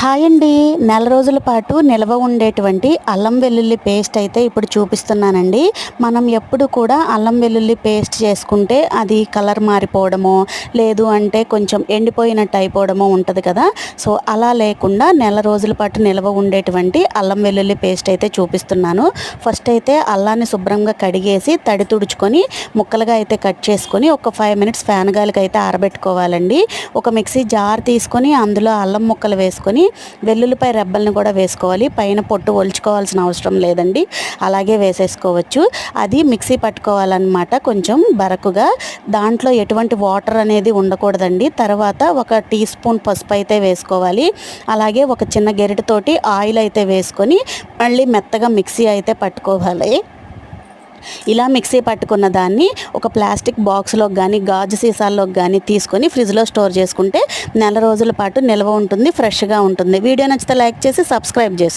Hi అండి. నెల రోజుల పాటు నిల్వ ఉండేటువంటి అల్లం వెల్లుల్లి పేస్ట్ అయితే ఇప్పుడు చూపిస్తున్నానండి. మనం ఎప్పుడు కూడా అల్లం వెల్లుల్లి పేస్ట్ చేసుకుంటే అది కలర్ మారిపోవడమో లేదు అంటే కొంచెం ఎండిపోయినట్టు అయిపోవడమో ఉంటుంది కదా. సో అలా లేకుండా నెల రోజుల పాటు నిల్వ ఉండేటువంటి అల్లం వెల్లుల్లి పేస్ట్ అయితే చూపిస్తున్నాను. ఫస్ట్ అయితే అల్లాన్ని శుభ్రంగా కడిగేసి తడి తుడుచుకొని ముక్కలుగా అయితే కట్ చేసుకొని ఒక ఫైవ్ మినిట్స్ ఫ్యాన్ గాలికి అయితే ఆరబెట్టుకోవాలండి. ఒక మిక్సీ జార్ తీసుకొని అందులో అల్లం ముక్కలు వేసుకొని వెల్లుల్లిపాయ రెబ్బల్ని కూడా వేసుకోవాలి. పైన పొట్టు ఒలుచుకోవాల్సిన అవసరం లేదండి. అలాగే వేసేసుకోవచ్చు. అది మిక్సీ పట్టుకోవాలన్నమాట. కొంచెం బరకుగా. దాంట్లో ఎటువంటి వాటర్ అనేది ఉండకూడదండి. తర్వాత ఒక టీ స్పూన్ పసుపు అయితే వేసుకోవాలి. అలాగే ఒక చిన్న గెరిటతోటి ఆయిల్ అయితే వేసుకొని మళ్ళీ మెత్తగా మిక్సీ అయితే పట్టుకోవాలి. ఇలా మిక్సీ పట్టుకున్న దాన్ని ఒక ప్లాస్టిక్ బాక్స్లో కానీ గాజు సీసాల్లో కానీ తీసుకొని ఫ్రిడ్జ్లో స్టోర్ చేసుకుంటే నెల రోజుల పాటు నిల్వ ఉంటుంది ఫ్రెష్గా ఉంటుంది. వీడియో నచ్చితే లైక్ చేసి సబ్స్క్రైబ్ చేసుకోండి.